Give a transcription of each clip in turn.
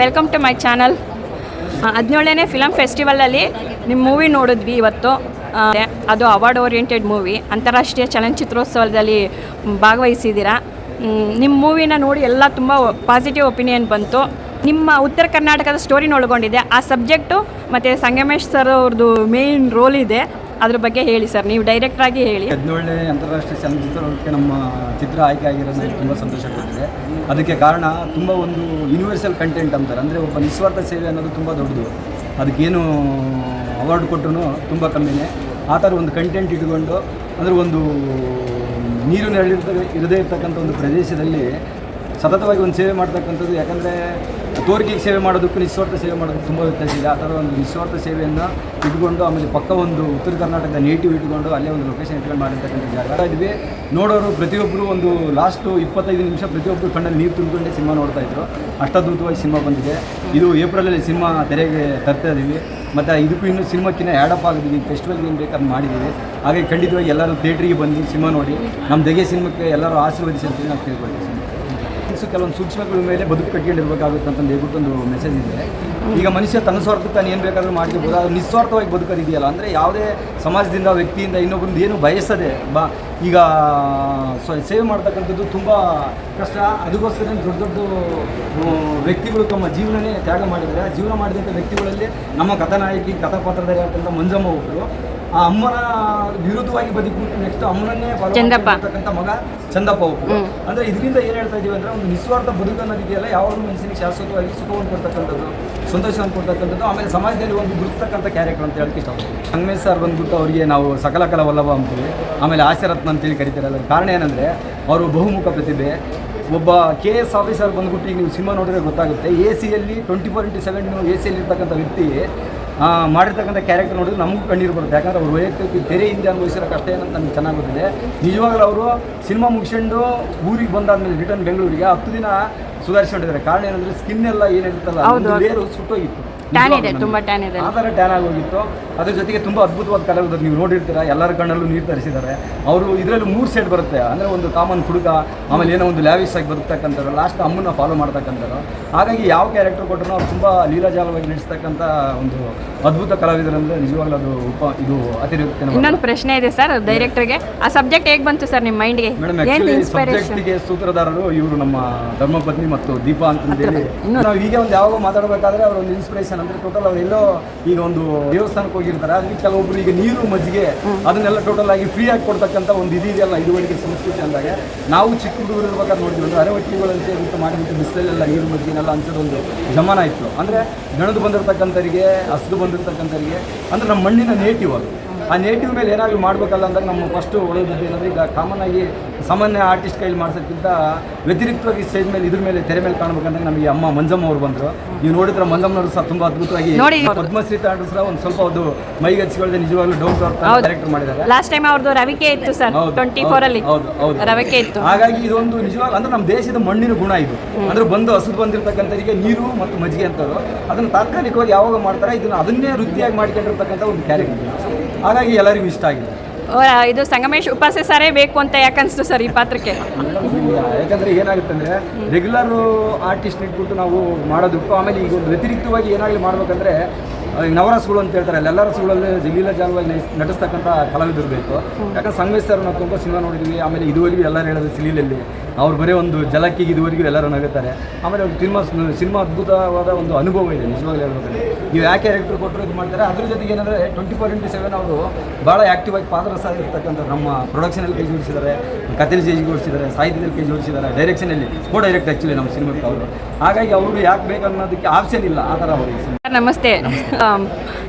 Welcome to my channel ಹದಿನೇಳನೇ film ಫೆಸ್ಟಿವಲಲ್ಲಿ ನಿಮ್ಮ ಮೂವಿ ನೋಡಿದ್ವಿ ಇವತ್ತು. ಅದು ಅವಾರ್ಡ್ ಓರಿಯೆಂಟೆಡ್ ಮೂವಿ ಅಂತಾರಾಷ್ಟ್ರೀಯ ಚಲನಚಿತ್ರೋತ್ಸವದಲ್ಲಿ ಭಾಗವಹಿಸಿದ್ದೀರಾ. ನಿಮ್ಮ ಮೂವಿನ ನೋಡಿ ಎಲ್ಲ ತುಂಬ ಪಾಸಿಟಿವ್ ಒಪಿನಿಯನ್ ಬಂತು. ನಿಮ್ಮ ಉತ್ತರ ಕರ್ನಾಟಕದ ಸ್ಟೋರಿನ ಒಳಗೊಂಡಿದೆ ಆ ಸಬ್ಜೆಕ್ಟು ಮತ್ತು ಸಂಗಮೇಶ್ ಸರ್ ಅವ್ರದ್ದು ಮೇಯ್ನ್ ರೋಲ್ ಇದೆ. ಅದ್ರ ಬಗ್ಗೆ ಹೇಳಿ ಸರ್, ನೀವು ಡೈರೆಕ್ಟ್ ಆಗಿ ಹೇಳಿ. ಹದಿನೇಳನೇ ಅಂತಾರಾಷ್ಟ್ರೀಯ ಚಲನಚಿತ್ರೋತ್ಸವಕ್ಕೆ ನಮ್ಮ ಚಿತ್ರ ಆಯ್ಕೆ ಆಗಿರೋದು ನನಗೆ ತುಂಬ ಸಂತೋಷ ಕೊಟ್ಟಿದೆ. ಅದಕ್ಕೆ ಕಾರಣ ತುಂಬ ಒಂದು ಯೂನಿವರ್ಸಲ್ ಕಂಟೆಂಟ್ ಅಂತಾರೆ. ಅಂದರೆ ಒಬ್ಬ ನಿಸ್ವಾರ್ಥ ಸೇವೆ ಅನ್ನೋದು ತುಂಬ ದೊಡ್ಡದು. ಅದಕ್ಕೇನು ಅವಾರ್ಡ್ ಕೊಟ್ಟರು ತುಂಬ ಕಮ್ಮಿನೇ. ಆ ಥರ ಒಂದು ಕಂಟೆಂಟ್ ಇಟ್ಕೊಂಡು, ಅಂದರೆ ಒಂದು ನೀರು ನೆರಳಿರ್ತ ಇರದೇ ಇರ್ತಕ್ಕಂಥ ಒಂದು ಪ್ರದೇಶದಲ್ಲಿ ಸತತವಾಗಿ ಒಂದು ಸೇವೆ ಮಾಡ್ತಕ್ಕಂಥದ್ದು ಯಾಕಂದರೆ ತೋರಿಕೆಗೆ ಸೇವೆ ಮಾಡೋದಕ್ಕೂ ನಿಸ್ವಾರ್ಥ ಸೇವೆ ಮಾಡೋದಕ್ಕೆ ತುಂಬ ವ್ಯತ್ಯಾಸ ಇದೆ. ಆ ಥರ ಒಂದು ನಿಸ್ವಾರ್ಥ ಸೇವೆಯನ್ನು ಇಟ್ಕೊಂಡು, ಆಮೇಲೆ ಪಕ್ಕ ಒಂದು ಉತ್ತರ ಕರ್ನಾಟಕದ ನೇಟಿವ್ ಇಟ್ಕೊಂಡು ಅಲ್ಲೇ ಒಂದು ಲೊಕೇಶನ್ ಇಟ್ಕೊಂಡು ಮಾಡಿರ್ತಕ್ಕಂಥ ಜಾಗ ಇದ್ವಿ. ನೋಡೋರು ಪ್ರತಿಯೊಬ್ಬರು ಒಂದು ಲಾಸ್ಟು ಇಪ್ಪತ್ತೈದು ನಿಮಿಷ ಪ್ರತಿಯೊಬ್ಬರು ಕಣ್ಣಲ್ಲಿ ನೀರು ತುಂಬಿಕೊಂಡೆ ಸಿನಿಮಾ ನೋಡ್ತಾ ಇದ್ರು. ಅಷ್ಟದ್ಭುತವಾಗಿ ಸಿನಿಮಾ ಬಂದಿದೆ. ಇದು ಏಪ್ರಿಲಲ್ಲಿ ಸಿನಿಮಾ ತೆರೆಗೆ ತರ್ತಾ ಇದ್ದೀವಿ ಮತ್ತು ಇದಕ್ಕೂ ಇನ್ನೂ ಸಿನಿಮಾಕ್ಕಿಂತ ಆ್ಯಡಪ್ ಆಗಿದ್ದೀವಿ ಫೆಸ್ಟಿವಲ್ಗೆ ಏನು ಬೇಕಾದ್ರೆ ಮಾಡಿದ್ದೀವಿ. ಹಾಗೆ ಖಂಡಿತವಾಗಿ ಎಲ್ಲರೂ ಥಿಯೇಟ್ರಿಗೆ ಬಂದು ಸಿನಿಮಾ ನೋಡಿ ನಮ್ಮ ದೆಗೆ ಸಿನಿಮಾಕ್ಕೆ ಎಲ್ಲರೂ ಆಶೀರ್ವದಿಸಿ ಅಂತ ನಾವು ಕೇಳ್ಕೊಳ್ತೀವಿ. ಸೊ ಕೆಲವೊಂದು ಸೂಕ್ಷ್ಮಗಳ ಮೇಲೆ ಬದುಕು ಕಟ್ಕೊಂಡಿರ್ಬೇಕಾಗುತ್ತೆ ಅಂತ ಹೇಳ್ಬಿಟ್ಟು ಒಂದು ಮೆಸೇಜ್ ಇದೆ. ಈಗ ಮನುಷ್ಯ ತನ್ನ ಸ್ವಾರ್ಥ ತಾನು ಏನು ಬೇಕಾದರೂ ಮಾಡ್ಕೋಬೋದು ಅದು ನಿಸ್ವಾರ್ಥವಾಗಿ ಬದುಕೋದಿದೆಯಲ್ಲ? ಅಂದರೆ ಯಾವುದೇ ಸಮಾಜದಿಂದ, ವ್ಯಕ್ತಿಯಿಂದ ಇನ್ನೊಬ್ಬರಿಂದ ಏನು ಬಯಸದೆ, ಬಾ, ಈಗ ಸೇವೆ ಮಾಡ್ತಕ್ಕಂಥದ್ದು ತುಂಬ ಕಷ್ಟ. ಅದಕ್ಕೋಸ್ಕರ ದೊಡ್ಡ ದೊಡ್ಡ ವ್ಯಕ್ತಿಗಳು ತಮ್ಮ ಜೀವನನೇ ತ್ಯಾಗ ಮಾಡಿದರೆ ಜೀವನ ಮಾಡಿದಂಥ ವ್ಯಕ್ತಿಗಳಲ್ಲಿ ನಮ್ಮ ಕಥಾನಾಯಕಿ, ಕಥಾಪಾತ್ರಧಾರಿ ಆಗ್ತಕ್ಕಂಥ ಮಂಜಮ್ಮ ಒಬ್ಬರು ಆ ಅಮ್ಮನ ವಿರುದ್ಧವಾಗಿ ಬದುಕು ನೆಕ್ಸ್ಟ್ ಅಮ್ಮನನ್ನೇ ಚಂದಪ್ಪ. ಮಗ ಚಂದಪ್ಪ ಒಬ್ಬರು ಅಂದ್ರೆ ಇದರಿಂದ ಏನು ಹೇಳ್ತಾ ಇದೀವಿ ಅಂದ್ರೆ ಒಂದು ನಿಸ್ವಾರ್ಥ ಬದುಕು ಅನ್ನೋದಿದೆಯಲ್ಲ ಯಾವಾಗಲೂ ಮನಸ್ಸಿಗೆ ಶಾಶ್ವತವಾಗಿ ಸುಖವನ್ನು ಕೊಡ್ತಕ್ಕಂಥದ್ದು ಸಂತೋಷವನ್ನು ಕೊಡ್ತಕ್ಕಂಥದ್ದು ಆಮೇಲೆ ಸಮಾಜದಲ್ಲಿ ಒಂದು ಗುರುತಕ್ಕಂಥ ಕ್ಯಾರೆಕ್ಟರ್ ಅಂತ ಹೇಳಕ್ಕೆ ಇಷ್ಟಪಡ್ತೀನಿ. ಸಂಗಮೇಶ್ ಸರ್ ಬಂದ್ಬಿಟ್ಟು ಅವರಿಗೆ ನಾವು ಸಕಲ ಕಲ ವಲ್ಲಭ ಅಂತೀವಿ. ಆಮೇಲೆ ಆಶರತ್ನ ಅಂತೇಳಿ ಕರಿತಾರೆ. ಅದಕ್ಕೆ ಕಾರಣ ಏನಂದ್ರೆ ಅವರು ಬಹುಮುಖ ಪ್ರತಿಭೆ. ಒಬ್ಬ ಕೆ ಎಸ್ ಆಫೀಸರ್ ಬಂದ್ಬಿಟ್ಟು ಈಗ ನೀವು ಸಿನಿಮಾ ನೋಡಿದ್ರೆ ಗೊತ್ತಾಗುತ್ತೆ ಎ ಸಿಯಲ್ಲಿ twenty four into seven A ಸಿಯಲ್ಲಿ ಇರ್ತಕ್ಕಂಥ ವ್ಯಕ್ತಿ. ಮಾಡಿರ್ತಕ್ಕಂಥ ಕ್ಯಾರೆಕ್ಟರ್ ನೋಡಿದ್ರೆ ನಮಗೂ ಕಣ್ಣೀರು ಬರುತ್ತೆ. ಯಾಕಂದ್ರೆ ಅವ್ರು ವೈಯಕ್ತಿಕ ಹಿಂದೆ ಅನುಭವಿಸಿರೋ ಕಷ್ಟ ಏನಂತ ನಮ್ಗೆ ಚೆನ್ನಾಗಿ ಗೊತ್ತಿದೆ. ನಿಜವಾಗ್ಲೂ ಅವರು ಸಿನಿಮಾ ಮುಗಿಸ್ಕೊಂಡು ಊರಿಗೆ ಬಂದಾದ್ಮೇಲೆ ರಿಟರ್ನ್ ಬೆಂಗಳೂರಿಗೆ, ಹತ್ತು ದಿನ ಸುಧಾರಿಸ್ಕೊಂಡಿದ್ದಾರೆ. ಕಾರಣ ಏನಂದ್ರೆ ಸ್ಕಿನ್ ಎಲ್ಲ ಏನಿರುತ್ತಲ್ಲ. ಲೇರು ಸುಟ್ಟೋಗಿತ್ತು. ಟ್ಯಾನ್ ಇದೆ ತುಂಬಾ ಟ್ಯಾನ್ ಇದೆ. ಆ ಥರ ಟ್ಯಾನ್ ಆಗೋಗಿತ್ತು. ಅದ್ರ ಜೊತೆಗೆ ತುಂಬಾ ಅದ್ಭುತವಾದ ಕಲರ್ ನೀವು ನೋಡಿರ್ತೀರಾ ಎಲ್ಲರ ಕಣ್ಣಲ್ಲೂ ನೀರು ತರಿಸಿದ್ದಾರೆ. ಅವರು ಇದರಲ್ಲೂ ಮೂರು ಸೈಡ್ ಬರುತ್ತೆ. ಅಂದ್ರೆ ಒಂದು ಕಾಮನ್ ಹುಡುಗ ಆಮೇಲೆ ಏನೋ ಒಂದು ಲ್ಯಾವಿಸ್ ಆಗಿ ಬರ್ತಕ್ಕಂಥವ್ರು ಲಾಸ್ಟ್ ಅಮ್ಮನ್ನ ಫಾಲೋ ಮಾಡ್ತಕ್ಕಂಥವ್ರು. ಹಾಗಾಗಿ ಯಾವ ಕ್ಯಾರೆಕ್ಟರ್ ಕೊಟ್ಟರು ಅವ್ರು ತುಂಬ ಲೀಲಾಜಾಲವಾಗಿ ನಡೆಸ್ತಕ್ಕಂಥ ಒಂದು ಅದ್ಭುತ ಕಲಾವಿದರಂದ್ರೆ ನಿಜವಾಗ್ಲೂ ಅದು ಉಪ ಇದು ಅತಿರಿಕ್ತ ಇನ್ನೊಂದು ಪ್ರಶ್ನೆ ಇದೆ ಸರ್ ಡೈರೆಕ್ಟರ್ಗೆ ಆ ಸಬ್ಜೆಕ್ಟ್ ಹೇಗೆ ಬಂತು ಸರ್ ನಿಮ್ಮ ಮೈಂಡ್ಗೆ ಮೇಡಮ್ ಸಬ್ಜೆಕ್ಟ್ಗೆ ಸೂತ್ರಧಾರರು ಇವರು ನಮ್ಮ ಧರ್ಮಪತ್ನಿ ಮತ್ತು ದೀಪ ಅಂತಂದೇಳಿ. ನಾವು ಈಗ ಒಂದು ಯಾವಾಗ ಮಾತಾಡಬೇಕಾದ್ರೆ ಅವ್ರ ಒಂದು ಇನ್ಸ್ಪಿರೇಷನ್ ಅಂದ್ರೆ ಟೋಟಲ್ ಅವರೆಲ್ಲೋ ಎಲ್ಲೋ ಈಗ ಒಂದು ದೇವಸ್ಥಾನಕ್ಕೆ ಹೋಗಿರ್ತಾರೆ. ಅಲ್ಲಿ ಕೆಲವೊಬ್ರು ಈಗ ನೀರು ಮಜ್ಜಿಗೆ ಅದನ್ನೆಲ್ಲ ಟೋಟಲ್ ಆಗಿ ಫ್ರೀ ಆಗಿ ಕೊಡ್ತಕ್ಕಂಥ ಒಂದು ಇದೆಯಲ್ಲ ಇದುವರೆಗೆ ಸಂಸ್ಕೃತಿ ಅಂದಾಗ ನಾವು ಚಿಕ್ಕ ಹುಡುಗರು ಇರ್ಬೇಕಾದ್ರೆ ನೋಡಿದ್ವಿ. ಅಂದ್ರೆ ಅರವಟ್ಟಿಗಳಂತೆ ಅಂತ ಮಾಡಿಬಿಟ್ಟು ಬಿಸಿಲಲ್ಲೆಲ್ಲ ನೀರು ಮಜ್ಜಿಗೆನೆಲ್ಲ ಅಂಥದ್ದೊಂದು ಜಮಾನ ಇತ್ತು. ಅಂದರೆ ಗಣದು ಬಂದಿರತಕ್ಕಂಥವ್ರಿಗೆ ಹಸಿದು ಬಂದಿರತಕ್ಕಂಥವ್ರಿಗೆ ಅಂದ್ರೆ ನಮ್ಮ ಮಣ್ಣಿನ ನೇಟಿವ್ ಅದು. ಆ ನೇಟಿವ್ ಮೇಲೆ ಏನಾದರೂ ಮಾಡಬೇಕಲ್ಲ ಅಂದಾಗ ನಮ್ಮ ಫಸ್ಟು ಒಳ್ಳೆಯದ್ದು ಏನಂದರೆ ಈಗ ಕಾಮನ್ ಆಗಿ ಸಾಮಾನ್ಯ ಆರ್ಟಿಸ್ಟ್ ಕೈಲಿ ಮಾಡಿಸೋಕ್ಕಿಂತ ವ್ಯತಿರಿಕ್ತವಾಗಿ ಸ್ಟೇಜ್ ಮೇಲೆ ಇದ್ರ ಮೇಲೆ ತೆರೆ ಮೇಲೆ ಕಾಣಬೇಕಂದಾಗ ನಮಗೆ ಅಮ್ಮ ಮಂಜಮ್ಮ ಅವರು ಬಂದರು. ನೀವು ನೋಡಿದ್ರೆ ಮಂಜಮ್ಮನವರು ಸಹ ತುಂಬ ಅದ್ಭುತವಾಗಿ. ಪದ್ಮಶ್ರೀ ತಾಂಡ್ರು ಸಹ ಒಂದು ಸ್ವಲ್ಪ ಅದು ಮೈಗೆ ಹಚ್ಕೊಳ್ಳದೆ ನಿಜವಾಗ್ಲೂ ಡೌಟ್. ಕ್ಯಾರೆಕ್ಟರ್ ಮಾಡಿದ್ದಾರೆ. ಲಾಸ್ಟ್ ಟೈಮ್ ಅವ್ರದ್ದು ರವಿಕೆ ಇತ್ತು ಸರ್ ಟ್ವೆಂಟಿ ಹೌದು, ಫೋರಲ್ಲಿ ಹೌದು, ಹೌದು. ರವಿಕೆ ಇತ್ತು. ಹಾಗಾಗಿ ಇದೊಂದು ನಿಜವಾಗ ಅಂದ್ರೆ ನಮ್ಮ ದೇಶದ ಮಣ್ಣಿನ ಗುಣ ಇದು. ಅಂದ್ರೆ ಬಂದು ಹಸಿದು ಬಂದಿರತಕ್ಕಂಥವರಿಗೆ ನೀರು ಮತ್ತು ಮಜ್ಜಿಗೆ ಅಂತದ್ದು. ಅದನ್ನು ತಾತ್ಕಾಲಿಕವಾಗಿ ಯಾವಾಗ ಮಾಡ್ತಾರೆ ಇದನ್ನ ಅದನ್ನೇ ವೃತ್ತಿಯಾಗಿ ಮಾಡ್ಕೊಂಡಿರ್ತಕ್ಕಂಥ ಒಂದು ಕ್ಯಾರೆಕ್ಟರ್ ಹಾಗಾಗಿ ಎಲ್ಲರಿಗೂ ಇಷ್ಟ ಆಗಿದೆ. ಇದು ಸಂಗಮೇಶ್ ಉಪಾಸೆ ಸರೇ ಬೇಕು ಅಂತ ಯಾಕನ್ಸ್ತು ಸರ್ ಈ ಪಾತ್ರಕ್ಕೆ? ಯಾಕಂದ್ರೆ ಏನಾಗುತ್ತೆ ಅಂದ್ರೆ ರೆಗ್ಯುಲರ್ ಆರ್ಟಿಸ್ಟ್ ಇಟ್ಬಿಟ್ಟು ನಾವು ಮಾಡೋದಕ್ಕೂ ಆಮೇಲೆ ಈಗ ಒಂದು ವ್ಯತಿರಿಕ್ತವಾಗಿ ಏನಾಗಲಿ ಮಾಡ್ಬೇಕಂದ್ರೆ ನವರಸಗಳು ಅಂತ ಹೇಳ್ತಾರೆ ಎಲ್ಲ ರಸಗಳಲ್ಲಿ ಸುಗಳಲ್ಲಿ ಜಾಲವಾಗಿ ನಟಿಸ್- ನಟಿಸ್ತಕ್ಕಂಥ ಕಲಾವಿದರು ಬೇಕು. ಯಾಕಂದ್ರೆ ಸಂಗಮೇಶ್ ಸರ್ ನಾವು ತುಂಬ ಸಿನಿಮಾ ನೋಡಿದ್ವಿ ಆಮೇಲೆ ಇದುವರೆಗೂ ಎಲ್ಲರೂ ಹೇಳೋದು ಸಿಲೀಲಲ್ಲಿ. ಅವ್ರು ಬರೀ ಒಂದು ಜಲಕ್ಕಿಗೆ ಇದುವರೆಗೂ ಎಲ್ಲರೂ ನಗುತ್ತಾರೆ. ಆಮೇಲೆ ಅವ್ರು ಸಿನಿಮಾ ಸಿನಿಮಾ ಅದ್ಭುತವಾದ ಒಂದು ಅನುಭವ ಇದೆ ನಿಜವಾಗ್ಲೂ ಹೇಳ್ಬೇಕಂದ್ರೆ. ನೀವು ಯಾಕೆ ಕ್ಯಾರೆಕ್ಟರ್ ಕೊಟ್ಟರು ಇದು ಮಾಡ್ತಾರೆ ಅದ್ರ ಜೊತೆಗೆ ಏನಂದರೆ ಟ್ವೆಂಟಿ ಫೋರ್ ಇಂಟು ಸೆವೆನ್ ಅವರು ಭಾಳ ಆ್ಯಕ್ಟಿವ್ ಆಗಿ ಸಹ ಇರ್ತಕ್ಕಂಥ ನಮ್ಮ ಪ್ರೊಡಕ್ಷನಲ್ಲಿ ಕೈ ಜೋಡಿಸಿದ್ದಾರೆ ಕಥೆಲಿ ಕೈ ಜೋಡಿಸಿದ್ದಾರೆ ಸಾಹಿತ್ಯದಲ್ಲಿ ಕೈ ಜೋಡಿಸಿದ್ದಾರೆ ಡೈರೆಕ್ಷನಲ್ಲಿ ಕೋ ಡೈರೆಕ್ಟ್ ಆ್ಯಕ್ಚುಲಿ ನಮ್ಮ ಸಿನಿಮಾಕ್ಕೆ ಅವರು. ಹಾಗಾಗಿ ಅವರು ಯಾಕೆ ಬೇಕನ್ನೋದಕ್ಕೆ ಆಪ್ಷನ್ ಇಲ್ಲ ಆ ಥರ ಅವರು ಸರ್ ನಮಸ್ತೆ.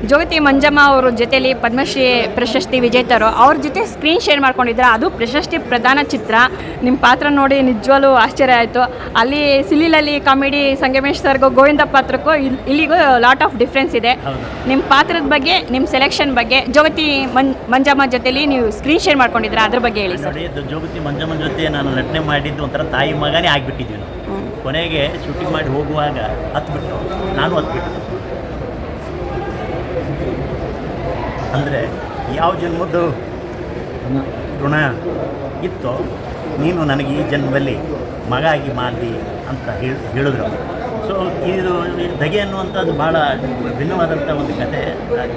ಜೋಗತಿ ಮಂಜಮ್ಮ ಅವರ ಜೊತೆಲಿ ಪದ್ಮಶ್ರೀ ಪ್ರಶಸ್ತಿ ವಿಜೇತರು ಅವ್ರ ಜೊತೆ ಸ್ಕ್ರೀನ್ ಶೇರ್ ಮಾಡ್ಕೊಂಡಿದ್ರೆ ಅದು ಪ್ರಶಸ್ತಿ ಪ್ರಧಾನ ಚಿತ್ರ. ನಿಮ್ಮ ಪಾತ್ರ ನೋಡಿ ನಿಜವಾಗ್ಲೂ ಆಶ್ಚರ್ಯ ಆಯಿತು. ಅಲ್ಲಿ ಸಿಲಿಲಲ್ಲಿ ಕಾಮಿಡಿ ಸಂಗಮೇಶ್ ಸರ್ಗೂ ಗೋವಿಂದ ಪಾತ್ರಕ್ಕೂ ಇಲ್- ಇಲ್ಲಿಗೂ ಲಾಟ್ ಆಫ್ ಡಿಫ್ರೆನ್ಸ್ ಇದೆ. ನಿಮ್ಮ ಪಾತ್ರದ ಬಗ್ಗೆ ನಿಮ್ಮ ಸೆಲೆಕ್ಷನ್ ಬಗ್ಗೆ ಜ್ಯೋತಿ ಮಂಜಮ್ಮ ಜೊತೆಲಿ ನೀವು ಸ್ಕ್ರೀನ್ ಶೇರ್ ಮಾಡ್ಕೊಂಡಿದ್ರೆ ಅದ್ರ ಬಗ್ಗೆ ಹೇಳಿ ಸರ್. ಜ್ಯೋತಿ ಮಂಜಮ್ಮ ಜೊತೆ ನಾನು ನಟನೆ ಮಾಡಿದ್ದು ಒಂಥರ ತಾಯಿ ಮಗನೇ ಆಗಿಬಿಟ್ಟಿದ್ವಿ ನಾವು. ಕೊನೆಗೆ ಶೂಟಿಂಗ್ ಮಾಡಿ ಹೋಗುವಾಗ ಹತ್ಬಿಟ್ಟು ನಾನು ಹತ್ಬಿಟ್ಟು ಅಂದರೆ ಯಾವ ಜನ್ಮದ್ದು? ಋಣ. ಇತ್ತೋ? ನೀನು ನನಗೆ ಈ ಜನ್ಮದಲ್ಲಿ ಮಗ ಆಗಿ ಮಾಡಿ ಅಂತ ಹೇಳಿ ಹೇಳಿದ್ರು. ಸೊ ಇದು ಧಗೆ ಅನ್ನುವಂಥದ್ದು ಭಾಳ ಭಿನ್ನವಾದಂಥ ಒಂದು ಕತೆ.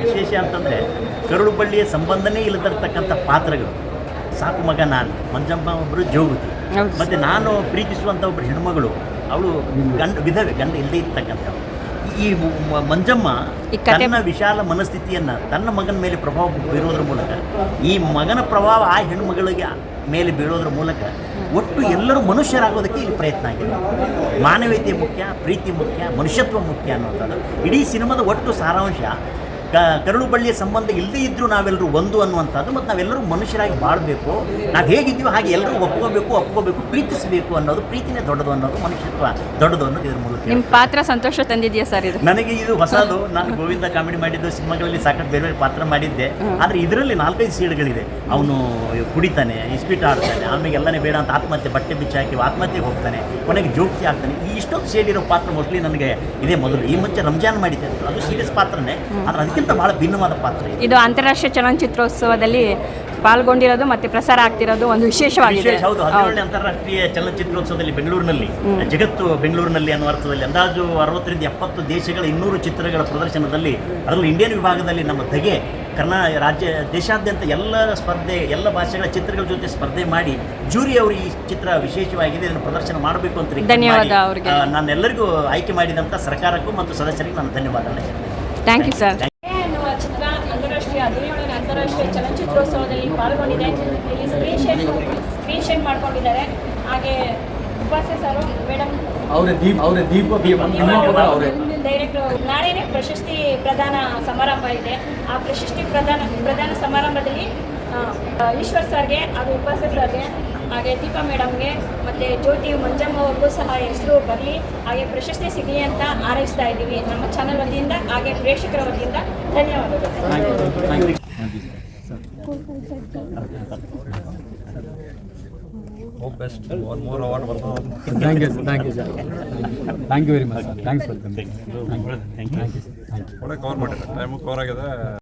ವಿಶೇಷ ಅಂತಂದರೆ ಕರುಳು ಬಳ್ಳಿಯ ಸಂಬಂಧನೇ ಇಲ್ಲದಿರ್ತಕ್ಕಂಥ ಪಾತ್ರಗಳು. ಸಾಕು ಮಗ ನಾನು ಮಂಜಮ್ಮ ಒಬ್ಬರು ಜೋಗುತಿ. ಮತ್ತು ನಾನು ಪ್ರೀತಿಸುವಂಥ ಒಬ್ಬರು ಹೆಣ್ಮಗಳು ಅವಳು ಗಂಡು ವಿಧವೆ ಗಂಡು ಇಲ್ಲದೇ ಇರ್ತಕ್ಕಂಥವ್ಳು. ಈ ಮಂಜಮ್ಮ ತನ್ನ ವಿಶಾಲ ಮನಸ್ಥಿತಿಯನ್ನು ತನ್ನ ಮಗನ ಮೇಲೆ ಪ್ರಭಾವ ಬೀರೋದ್ರ ಮೂಲಕ ಈ ಮಗನ ಪ್ರಭಾವ ಆ ಹೆಣ್ಮಗಳಿಗೆ ಮೇಲೆ ಬೀಳೋದ್ರ ಮೂಲಕ ಒಟ್ಟು ಎಲ್ಲರೂ ಮನುಷ್ಯರಾಗೋದಕ್ಕೆ ಇಲ್ಲಿ ಪ್ರಯತ್ನ ಆಗಿದೆ. ಮಾನವೀಯತೆ ಮುಖ್ಯ ಪ್ರೀತಿ ಮುಖ್ಯ ಮನುಷ್ಯತ್ವ ಮುಖ್ಯ ಅನ್ನೋಂಥದ್ದು ಇಡೀ ಸಿನಿಮಾದ ಒಟ್ಟು ಸಾರಾಂಶ ಕ ಕರಳು ಬಳ್ಳಿಯ ಸಂಬಂಧ ಇಲ್ಲದೇ ಇದ್ದರೂ ನಾವೆಲ್ಲರೂ ಒಂದು ಅನ್ನುವಂಥದ್ದು ಮತ್ತು ನಾವೆಲ್ಲರೂ ಮನುಷ್ಯರಾಗಿ ಬಾಳಬೇಕು ನಾವು ಹೇಗಿದ್ದೀವೋ ಹಾಗೆ ಎಲ್ಲರೂ ಒಪ್ಕೋಬೇಕು ಒಪ್ಕೋಬೇಕು ಪ್ರೀತಿಸಬೇಕು ಅನ್ನೋದು ಪ್ರೀತಿನೇ ದೊಡ್ಡದು ಅನ್ನೋದು ಮನುಷ್ಯತ್ವ ದೊಡ್ಡದು ಅನ್ನೋದು ಇದ್ರ ಮೂಲಕ ನಿಮ್ಮ ಪಾತ್ರ ಸಂತೋಷ ತಂದಿದೆಯಾ ಸರ್ ಇದು? ನನಗೆ ಇದು ಹೊಸದು. ನಾನು ಗೋವಿಂದ ಕಾಮಿಡಿ ಮಾಡಿದ್ದು ಸಿನಿಮಾಗಳಲ್ಲಿ ಸಾಕಷ್ಟು ಬೇರೆ ಬೇರೆ ಪಾತ್ರ ಮಾಡಿದ್ದೆ. ಆದರೆ ಇದರಲ್ಲಿ ನಾಲ್ಕೈದು ಸೀಡ್ಗಳಿದೆ. ಅವನು ಕುಡಿತಾನೆ ಇಸ್ಪೀಟ್ ಆಡ್ತಾನೆ ಆಮೇಲೆ ಎಲ್ಲನೇ ಬೇಡ ಅಂತ ಆತ್ಮಹತ್ಯೆ ಬಟ್ಟೆ ಬಿಚ್ಚಿ ಹಾಕಿ ಆತ್ಮಹತ್ಯೆಗೆ ಹೋಗ್ತಾನೆ ಕೊನೆಗೆ ಜೋಕ್ತಿ ಆಗ್ತಾನೆ ಈ ಇಷ್ಟೊಂದು ಸೇಡಿರೋ ಪಾತ್ರ ಮೋಸ್ಟ್ಲಿ ನನಗೆ ಇದೇ ಮೊದಲು. ಈ ಮುಂಚೆ ರಂಜಾನ್ ಮಾಡಿದ್ದೆ. ಅದು ಸೀರಿಯಸ್ ಪಾತ್ರನೇ. ಆದರೆ ಅದಕ್ಕಿಂತ ಬಹಳ ಭಿನ್ನವಾದ ಪಾತ್ರ ಇದು. ಇದು ಅಂತಾರಾಷ್ಟ್ರೀಯ ಚಲನಚಿತ್ರೋತ್ಸವದಲ್ಲಿ ಪಾಲ್ಗೊಂಡಿರೋದು ಮತ್ತೆ ಪ್ರಸಾರ ಆಗ್ತಿರೋದು ಒಂದು ವಿಶೇಷವಾಗಿದೆ. ವಿಶೇಷ ಹೌದು. ಹದಿನೇಳನೇ ಅಂತಾರಾಷ್ಟ್ರೀಯ ಚಲನಚಿತ್ರೋತ್ಸವದಲ್ಲಿ ಬೆಂಗಳೂರಿನಲ್ಲಿ ಜಗತ್ತು ಬೆಂಗಳೂರಿನಲ್ಲಿ ಅನ್ನೋ ಅರ್ಥದಲ್ಲಿ ಅಂದಾಜು ಅರವತ್ತರಿಂದ ಎಪ್ಪತ್ತು ದೇಶಗಳ ಇನ್ನೂರು ಚಿತ್ರಗಳ ಪ್ರದರ್ಶನದಲ್ಲಿ ಅದರಲ್ಲಿ ಇಂಡಿಯನ್ ವಿಭಾಗದಲ್ಲಿ ನಮ್ಮ ಧಗೆ ಕರ್ನಾ ರಾಜ್ಯ ದೇಶಾದ್ಯಂತ ಎಲ್ಲ ಸ್ಪರ್ಧೆ ಎಲ್ಲ ಭಾಷೆಗಳ ಚಿತ್ರಗಳ ಜೊತೆ ಸ್ಪರ್ಧೆ ಮಾಡಿ ಜೂರಿ ಅವರು ಈ ಚಿತ್ರ ವಿಶೇಷವಾಗಿದೆ ಇದನ್ನು ಪ್ರದರ್ಶನ ಮಾಡಬೇಕು ಅಂತ request ಧನ್ಯವಾದ ಮಾಡಿ, ಅವ್ರಿಗೆ. ಆ, ನಾನೆಲ್ಲರಿಗೂ ಆಯ್ಕೆ ಮಾಡಿದಂಥ ಸರ್ಕಾರಕ್ಕೂ ಮತ್ತು ಸದಸ್ಯರಿಗೂ ನಾನು ಧನ್ಯವಾದ ಹೇಳ್ತೇನೆ ಥ್ಯಾಂಕ್ ಯು ಸರ್ ಎನ್ನುವ ಚಿತ್ರ ಅಂತಾರಾಷ್ಟ್ರೀಯ ಹದಿನೇಳನೇ ಅಂತಾರಾಷ್ಟ್ರೀಯ ಪಾಲ್ಗೊಂಡಿದೆ ಇಲ್ಲಿ ಸ್ಕ್ರೀನ್ ಶೇರ್ ಸ್ಕ್ರೀನ್ ಶೇರ್ ಮಾಡ್ಕೊಂಡಿದ್ದಾರೆ. ಹಾಗೆ ಉಪಾಸ್ಯ ಸರ್ ಮೇಡಮ್. ಅವರೇ ದೀಪ್ ಅವರೇ ದೀಪ ಅವರೇ ಡೈರೆಕ್ಟರ್ ನಾಳೆನೇ ಪ್ರಶಸ್ತಿ ಪ್ರದಾನ ಸಮಾರಂಭ ಇದೆ. ಆ ಪ್ರಶಸ್ತಿ ಪ್ರದಾನ ಪ್ರದಾನ ಸಮಾರಂಭದಲ್ಲಿ ಈಶ್ವರ್ ಸರ್ಗೆ ಹಾಗೂ ಉಪಾಸ ಸರ್ಗೆ ಹಾಗೆ ದೀಪಾ ಮೇಡಮ್ಗೆ ಮತ್ತು ಜ್ಯೋತಿ ಮಂಜಮ್ಮ ಅವ್ರಿಗೂ ಸಹ ಹೆಸರು ಬರಲಿ. ಹಾಗೆ ಪ್ರಶಸ್ತಿ ಸಿಗಲಿ ಅಂತ ಹಾರೈಸ್ತಾ ಇದ್ದೀವಿ ನಮ್ಮ ಚಾನಲ್ ವತಿಯಿಂದ ಹಾಗೆ ಪ್ರೇಕ್ಷಕರ ವತಿಯಿಂದ. ಧನ್ಯವಾದಗಳು. Thank you thank you sir thank you very much thanks welcome thank you thank you ಒಳ್ಳೆ ಕವರ್ ಮಾಡಿದ್ದಾರೆ ಟೈಮು ಕವರ್ ಆಗಿದೆ.